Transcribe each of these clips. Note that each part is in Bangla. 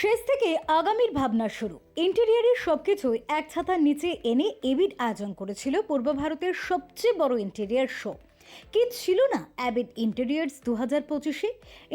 শেষ থেকে আগামীর ভাবনা শুরু। ইন্টেরিয়ারের সবকিছুই এক ছাতার নিচে এনে এবিড আয়োজন করেছিল পূর্ব ভারতের সবচেয়ে বড় ইন্টেরিয়ার শো। কি ছিল না অ্যাবিড ইন্টেরিয়ার্স দু হাজার পঁচিশে?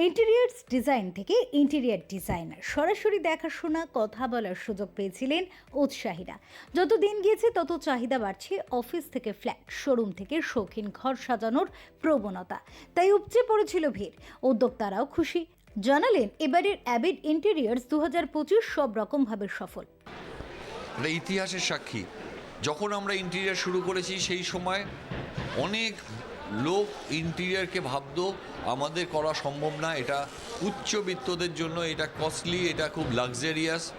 ইন্টেরিয়ার্স ডিজাইন থেকে ইন্টেরিয়ার ডিজাইনার সরাসরি দেখাশোনা, কথা বলার সুযোগ পেয়েছিলেন উৎসাহীরা। যত দিন গিয়েছে, তত চাহিদা বাড়ছে অফিস থেকে ফ্ল্যাট, শোরুম থেকে শৌখিন ঘর সাজানোর প্রবণতা। তাই উপচে পড়েছিল ভিড়। উদ্যোক্তারাও খুশি। জানালেন, এবারের অ্যাবিড ইন্টেরিয়ার্স দু হাজার পঁচিশ সব রকমভাবে সফল। এটা ইতিহাসের সাক্ষী। যখন আমরা ইন্টেরিয়ার শুরু করেছি, সেই সময় অনেক লোক ইন্টেরিয়ারকে ভাবত, আমাদের করা সম্ভব না, এটা উচ্চবিত্তদের জন্য, এটা কস্টলি এটা খুব লাক্সারিয়াস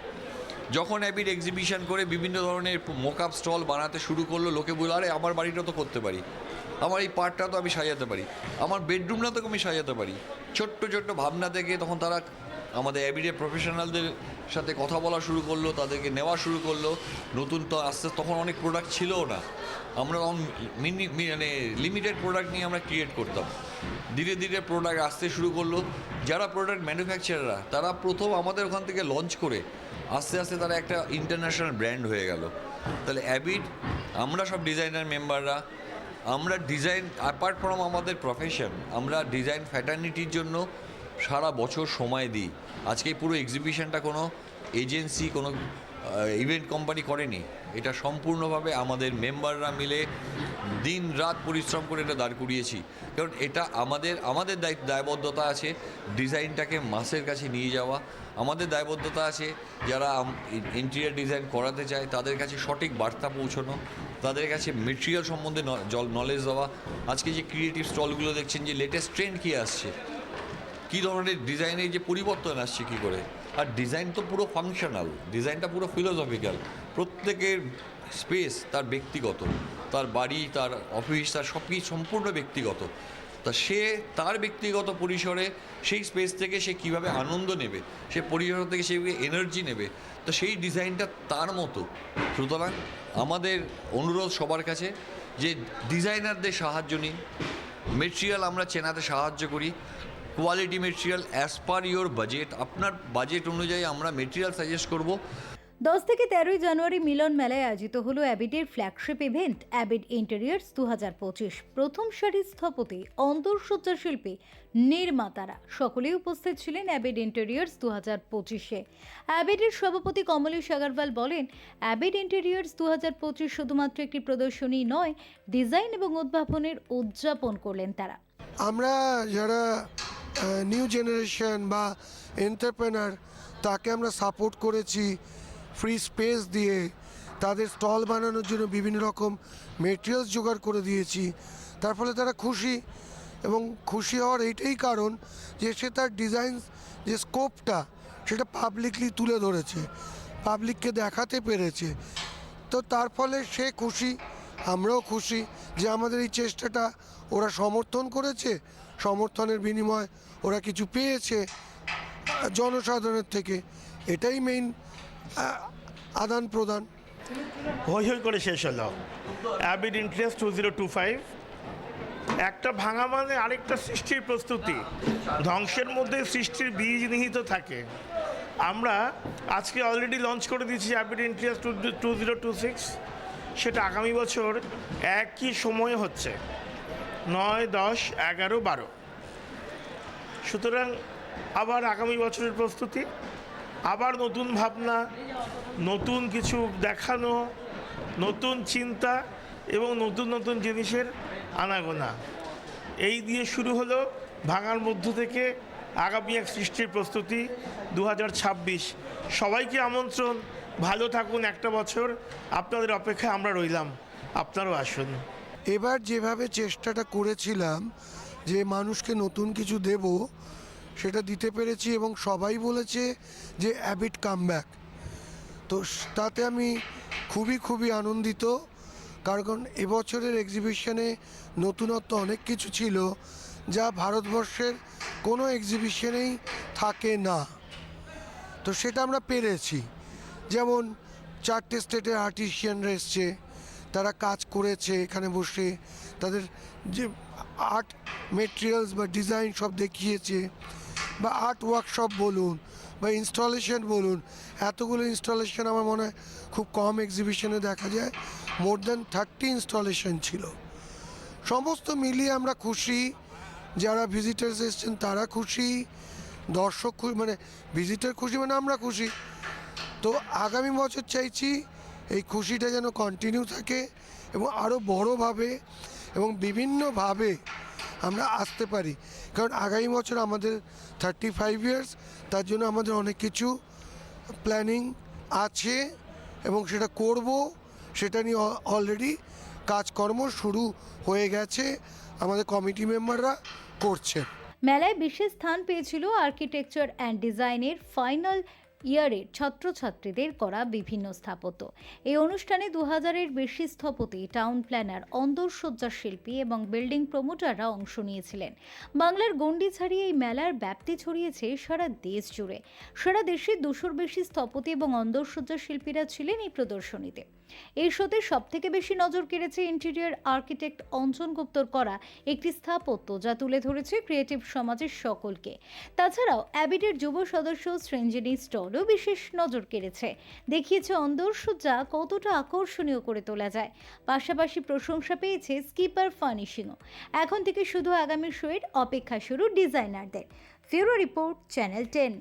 যখন অ্যাবিড এক্সিবিশন করে বিভিন্ন ধরনের মোকআপ স্টল বানাতে শুরু করল, লোকে বলল, আরে, আমার বাড়িটা তো করতে পারি। আমার এই পার্টটা তো আমি সাজাতে পারি। আমার বেডরুমটা তো আমি সাজাতে পারি। ছোট্ট ছোট্ট ভাবনা থেকে তখন তারা আমাদের অ্যাবিডে প্রফেশনালদের সাথে কথা বলা শুরু করল, তাদেরকে নেওয়া শুরু করল। নতুন তো আস্তে, তখন অনেক প্রোডাক্ট ছিলও না। আমরা তখন মিনি মানে লিমিটেড প্রোডাক্ট নিয়ে আমরা ক্রিয়েট করতাম। ধীরে ধীরে প্রোডাক্ট আসতে শুরু করল। যারা প্রোডাক্ট ম্যানুফ্যাকচারাররা তারা প্রথম আমাদের ওখান থেকে লঞ্চ করে আস্তে আস্তে তারা একটা ইন্টারন্যাশনাল ব্র্যান্ড হয়ে গেল। তাহলে অ্যাবিড আমরা সব ডিজাইনার মেম্বাররা আমরা ডিজাইন অ্যাপার্ট ফ্রম আমাদের প্রফেশন আমরা ডিজাইন ফ্যাটার্নিটির জন্য সারা বছর সময় দিই। আজকে পুরো এক্সিবিশনটা কোনো এজেন্সি কোনো ইভেন্ট কোম্পানি করেনি। এটা সম্পূর্ণভাবে আমাদের মেম্বাররা মিলে দিন রাত পরিশ্রম করে এটা দাঁড় করিয়েছি। কারণ এটা আমাদের আমাদের দায়িত্ব, দায়বদ্ধতা আছে ডিজাইনটাকে মাসের কাছে নিয়ে যাওয়া। আমাদের দায়বদ্ধতা আছে যারা ইন্টেরিয়ার ডিজাইন করাতে চায়, তাদের কাছে সঠিক বার্তা পৌঁছানো, তাদের কাছে মেটেরিয়াল সম্বন্ধে জল নলেজ দেওয়া। আজকে যে ক্রিয়েটিভ স্টলগুলো দেখছেন যে লেটেস্ট ট্রেন্ড কী আসছে? কী ধরনের ডিজাইনের যে পরিবর্তন আসছে কী করে? আর ডিজাইন তো পুরো ফাংশনাল ডিজাইনটা পুরো ফিলোসফিক্যাল প্রত্যেকের স্পেস তার ব্যক্তিগত, তার বাড়ি, তার অফিস তার সব কিছু সম্পূর্ণ ব্যক্তিগত। তা সে তার ব্যক্তিগত পরিসরে সেই স্পেস থেকে সে কীভাবে আনন্দ নেবে, সে পরিসর থেকে সে এনার্জি নেবে, তো সেই ডিজাইনটা তার মতো। সুতরাং আমাদের অনুরোধ সবার কাছে যে ডিজাইনারদের সাহায্য নিন মেটেরিয়াল আমরা চেনাতে সাহায্য করি quality material as per your budget আপনার বাজেট অনুযায়ী আমরা মেটেরিয়াল সাজেস্ট করব। দশ থেকে তেরোই জানুয়ারি মিলন মেলায় আয়োজিত হলো অ্যাবিডের ফ্ল্যাগশিপ ইভেন্ট অ্যাবিড ইন্টেরিয়ার্স দু হাজার পঁচিশ। প্রথম সারির স্থপতি অন্তঃসজ্জা শিল্পী নির্মাতারা সকলেই উপস্থিত ছিলেন অ্যাবিড ইন্টেরিয়ার্স দু হাজার পঁচিশে। অ্যাবিডের সভাপতি কমলেশ আগারওয়াল বলেন অ্যাবিড ইন্টেরিয়ার্স দু হাজার পঁচিশ শুধুমাত্র একটি প্রদর্শনী নয় ডিজাইন এবং উদ্ভাবনের উদযাপন করলেন তারা। আমরা যারা নিউ জেনারেশন বা এন্টারপ্রেনার তাকে আমরা সাপোর্ট করেছি ফ্রি স্পেস দিয়ে, তাদের স্টল বানানোর জন্য বিভিন্ন রকম মেটেরিয়ালস জোগাড় করে দিয়েছি। তার ফলে তারা খুশি এবং খুশি হওয়ার এইটাই কারণ যে সে তার ডিজাইন যে স্কোপটা সেটা পাবলিকলি তুলে ধরেছে পাবলিককে দেখাতে পেরেছে। তো তার ফলে সে খুশি, আমরাও খুশি যে আমাদের এই চেষ্টাটা ওরা সমর্থন করেছে, সমর্থনের বিনিময়ে ওরা কিছু পেয়েছে জনসাধারণের থেকে। এটাই মেইন আদান প্রদান। হই হই করে শেষ হলো। ABID interest two zero two five একটা ভাঙা মানে আরেকটা সৃষ্টির প্রস্তুতি। ধ্বংসের মধ্যে সৃষ্টির বীজ নিহিত থাকে। আমরা আজকে অলরেডি লঞ্চ করে দিয়েছি ABID interest two two zero two six সেটা আগামী বছর একই সময়ে হচ্ছে। নয়, দশ, এগারো, বারো। সুতরাং আবার আগামী বছরের প্রস্তুতি, আবার নতুন ভাবনা, নতুন কিছু দেখানো, নতুন চিন্তা এবং নতুন নতুন জিনিসের আনাগোনা। এই দিয়ে শুরু হলো ভাঙার মধ্য থেকে আগামী এক সৃষ্টির প্রস্তুতি দু হাজার ছাব্বিশ। সবাইকে আমন্ত্রণ, ভালো থাকুন একটা বছর, আপনাদের অপেক্ষায় আমরা রইলাম, আপনারাও আসুন। এবার যেভাবে চেষ্টাটা করেছিলাম যে মানুষকে নতুন কিছু দেব, সেটা দিতে পেরেছি এবং সবাই বলেছে যে অ্যাবিট কামব্যাক তো তাতে আমি খুবই খুবই আনন্দিত, কারণ এবছরের এক্সিবিশনে নতুনত্ব অনেক কিছু ছিল, যা ভারতবর্ষের কোনো এক্সিবিশনেই থাকে না। তো সেটা আমরা পেরেছি। যেমন চারটে স্টেটের আর্টিশিয়ানরা এসছে, তারা কাজ করেছে এখানে বসে, তাদের যে আর্ট মেটেরিয়ালস বা ডিজাইন সব দেখিয়েছে, বা আর্ট ওয়ার্কশপ বলুন, বা ইনস্টলেশন বলুন, এতগুলো ইনস্টলেশন আমার মনে হয় খুব কম এক্সিবিশনে দেখা যায় মোর দ্যান থার্টি ইনস্টলেশন ছিল। সমস্ত মিলিয়ে আমরা খুশি, যারা ভিজিটার্স এসছেন তারা খুশি, দর্শক খু- মানে ভিজিটার খুশি মানে আমরা খুশি। তো আগামী বছর চাইছি এই খুশিটা যেন কন্টিনিউ থাকে এবং আরও বড়োভাবে এবং বিভিন্নভাবে আমরা আসতে পারি। কারণ আগামী বছর আমাদের থার্টি ফাইভ ইয়ার্স তার জন্য আমাদের অনেক কিছু প্ল্যানিং আছে এবং সেটা করব। সেটা নিয়ে অলরেডি কাজকর্ম শুরু হয়ে গেছে। আমাদের কমিটি মেম্বাররা করছে। মেলায় বিশেষ স্থান পেয়েছিল আর্কিটেকচার অ্যান্ড ডিজাইনের ফাইনাল ইয়ারের ছাত্রছাত্রীদের করা বিভিন্ন স্থাপত্য। এই অনুষ্ঠানে দু হাজারের বেশি স্থপতি টাউন প্ল্যানার অন্দরসজ্জা শিল্পী এবং বিল্ডিং প্রমোটাররা অংশ নিয়েছিলেন। বাংলার গণ্ডি ছাড়িয়ে এই মেলার ব্যাপ্তি ছড়িয়েছে সারা দেশ জুড়ে। সারা দেশে দুশোর বেশি স্থপতি এবং অন্দরসজ্জা শিল্পীরা ছিলেন এই প্রদর্শনীতে। এই শোতে সব থেকে বেশি নজর কেড়েছে ইন্টেরিয়র আর্কিটেক্ট অঞ্জন গুপ্তর করা একটি স্থাপত্য, যা তুলে ধরেছে ক্রিয়েটিভ সমাজের সকলকে। তাছাড়াও অ্যাবিটের যুব সদস্য শ্রেঞ্জিনী স্টলও বিশেষ নজর কেড়েছে। দেখিয়েছে অন্দরসজ্জা কতটা আকর্ষণীয় করে তোলা যায়। পাশাপাশি প্রশংসা পেয়েছে স্কিপার ফার্নিশিংও এখন থেকে শুধু আগামী শোয়ের অপেক্ষা শুরু ডিজাইনারদের। ফিউরো রিপোর্ট, চ্যানেল টেন।